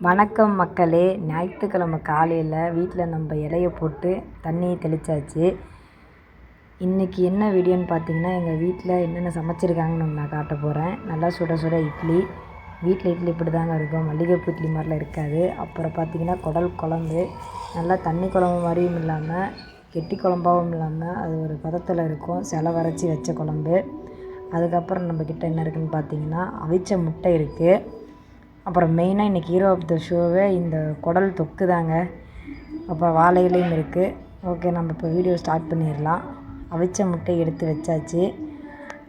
வணக்கம் மக்களே. ஞாயிற்றுக்கிழமை காலையில் வீட்டில் நம்ம இலைய போட்டு தண்ணி தெளித்தாச்சு இன்றைக்கி என்ன வீடியோன்னு பார்த்தீங்கன்னா எங்கள் வீட்டில் என்னென்ன சமைச்சிருக்காங்கன்னு நான் காட்ட போகிறேன் நல்லா சுட சுட இட்லி. வீட்டில் இட்லி இப்படி தாங்க இருக்கும். மல்லிகைப்பூ இட்லி மாதிரிலாம் இருக்காது. அப்புறம் பார்த்திங்கன்னா குடல் குழம்பு. நல்லா தண்ணி குழம்பு மாதிரியும் இல்லாமல் கெட்டி குழம்பாகவும் இல்லாமல் அது ஒரு பதத்தில் இருக்கும். சில வரைச்சி வச்ச குழம்பு. அதுக்கப்புறம் நம்மக்கிட்ட என்ன இருக்குதுன்னு பார்த்தீங்கன்னா அவிச்ச முட்டை இருக்குது அப்புறம் மெயினாக இன்றைக்கி ஹீரோ ஆஃப் த ஷோவே இந்த குடல் தொக்கு தாங்க அப்புறம் வாழை இலையும் இருக்குது ஓகே நம்ம இப்போ வீடியோ ஸ்டார்ட் பண்ணிடலாம். அவிச்ச முட்டை எடுத்து வச்சாச்சு.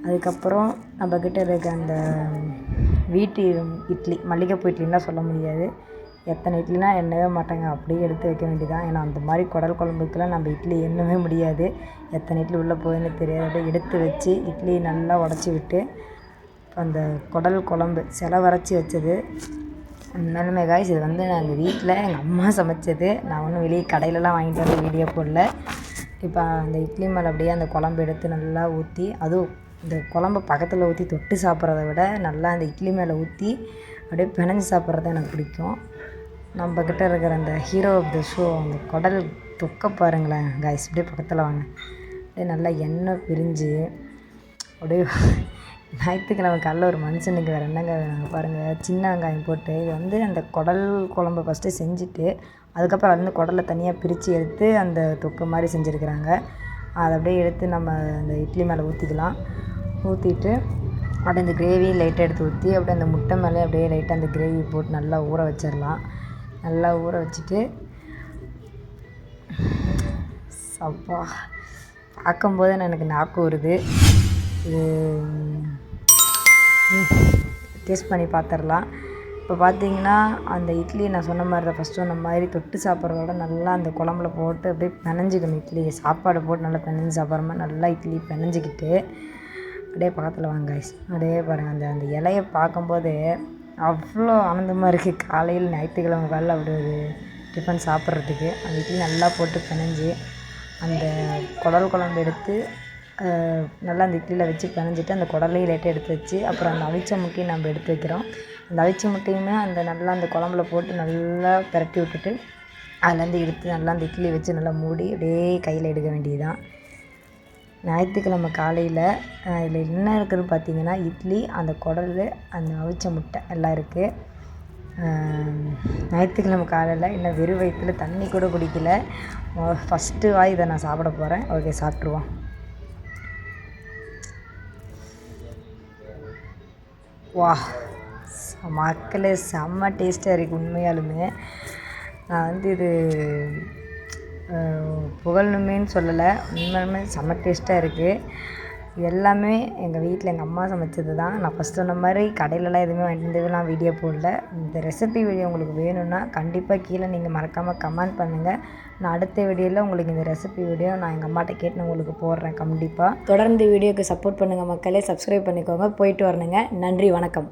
அதுக்கப்புறம் நம்மக்கிட்ட இருக்க அந்த வீட்டு இட்லி மல்லிகைப்பூ இட்லின்லாம் சொல்ல முடியாது. எத்தனை இட்லினா எண்ணவே மாட்டாங்க. அப்படியே எடுத்து வைக்க வேண்டியதான் ஏன்னா அந்த மாதிரி குடல் குழம்புக்கெல்லாம் நம்ம இட்லி எண்ணவே முடியாது. எத்தனை இட்லி உள்ளே போகுதுன்னு தெரியாது. அப்படியே எடுத்து வச்சு இட்லி நல்லா உடச்சி விட்டு அந்த குடல் குழம்பு சில வரைச்சி வச்சது. உண்மையாலுமே காய்ஸ் இது வந்து நான் எங்கள் வீட்டில் எங்கள் அம்மா சமைச்சது. நான் ஒன்றும் வெளியே கடையிலலாம் வாங்கிட்டு வந்து வீடியோ போடல. இப்போ அந்த இட்லி மேலே அப்படியே அந்த குழம்பு எடுத்து நல்லா ஊற்றி அதுவும் இந்த குழம்பு பக்கத்தில் ஊற்றி தொட்டு சாப்பிட்றத விட நல்லா அந்த இட்லி மேலே ஊற்றி அப்படியே பிணைஞ்சு சாப்பிட்றது எனக்கு பிடிக்கும். நம்மக்கிட்ட இருக்கிற அந்த ஹீரோ ஆஃப் த ஷோ அந்த குடல் தொக்க பாருங்களேன் காய்ஸ் அப்படியே பக்கத்தில் வாங்க. அப்படியே நல்லா எண்ணெய் பிரிஞ்சு அப்படியே ஞாயிற்றுக்கிழமை காலைல ஒரு மனுஷனுக்கு வேறு என்னங்க வேணுங்க பாருங்கள் சின்ன வெங்காயம் போட்டு இது வந்து அந்த குடல் குழம்பு ஃபஸ்ட்டு செஞ்சுட்டு அதுக்கப்புறம் அது வந்து குடலை தனியாக பிரித்து எடுத்து அந்த தொக்கு மாதிரி செஞ்சுருக்குறாங்க. அதை அப்படியே எடுத்து நம்ம அந்த இட்லி மேலே ஊற்றிக்கலாம் ஊற்றிட்டு அப்படியே அந்த கிரேவி லைட்டாக எடுத்து ஊற்றி அப்படியே அந்த முட்டை மேலே அப்படியே லைட்டாக அந்த கிரேவி போட்டு நல்லா ஊற வச்சிடலாம். நல்லா ஊற வச்சுட்டு அப்பா பார்க்கும்போது எனக்கு நாக்கு வருது இது டேஸ்ட் பண்ணி பார்த்துர்லாம் இப்போ பார்த்தீங்கன்னா அந்த இட்லியை நான் சொன்ன மாதிரி தான் ஃபஸ்ட்டு சொன்ன மாதிரி தொட்டு சாப்பிட்றதோட நல்லா அந்த குழம்புல போட்டு அப்படியே பினஞ்சிக்கணும் இட்லியை சாப்பாடு போட்டு நல்லா பினஞ்சி சாப்பிட்ற மாதிரி நல்லா இட்லி பினஞ்சிக்கிட்டு அப்படியே பக்கத்தில் வாங்க அப்படியே பாருங்கள் அந்த அந்த இலையை பார்க்கும்போது அவ்வளோ ஆனந்தமாக இருக்குது காலையில் ஞாயிற்றுக்கிழமை காலையில் அப்படி ஒரு டிஃபன் சாப்பிட்றதுக்கு. அந்த இட்லி நல்லா போட்டு பினஞ்சி அந்த குடல் குழம்பு எடுத்து நல்லா அந்த இட்லியில் வச்சு பினஞ்சிட்டு அந்த குடலையும் லைட்டாக எடுத்து வச்சு அப்புறம் அந்த அவிச்ச முட்டையும் நம்ம எடுத்து வைக்கிறோம். அந்த அவிச்ச முட்டையுமே அந்த நல்லா அந்த குழம்புல போட்டு நல்லா பிரட்டி விட்டுட்டு அதுலேருந்து எடுத்து நல்லா அந்த இட்லி வச்சு நல்லா மூடி அப்படியே கையில் எடுக்க வேண்டியது தான் ஞாயிற்றுக்கிழமை காலையில் இதில் என்ன இருக்குதுன்னு பார்த்தீங்கன்னா இட்லி அந்த குடல் அந்த அவிச்ச முட்டை எல்லாம் இருக்குது ஞாயிற்றுக்கிழமை காலையில் இன்னும் வெறும் வயிற்றில் தண்ணி கூட குடிக்கல. ஃபஸ்ட்டு வாய் இதை நான் சாப்பிட போகிறேன் ஓகே சாப்பிட்ருவோம் வா மக்களே செம்ம டேஸ்ட்டாக இருக்குது உண்மையாலுமே. நான் வந்து இது புகழணுமேன்னு சொல்லலை. உண்மையாலுமே செம்ம டேஸ்ட்டாக இருக்குது எல்லாமே எங்கள் வீட்டில் எங்கள் அம்மா சமைச்சது தான். நான் ஃபஸ்ட் சொன்ன மாதிரி கடையிலலாம் எதுவுமே வாங்கிட்டு வந்து வீடியோ போடல. இந்த ரெசிபி வீடியோ உங்களுக்கு வேணும்னா கண்டிப்பாக கீழே நீங்கள் மறக்காமல் கமெண்ட் பண்ணுங்கள் நான் அடுத்த வீடியோவில் உங்களுக்கு இந்த ரெசிபி வீடியோ நான் எங்கள் அம்மாட்ட கேட்டு நான் உங்களுக்கு போடுறேன் கண்டிப்பாக தொடர்ந்து வீடியோக்கு சப்போர்ட் பண்ணுங்கள் மக்களே. சப்ஸ்கிரைப் பண்ணிக்கோங்க. போயிட்டு வரணுங்க. நன்றி வணக்கம்.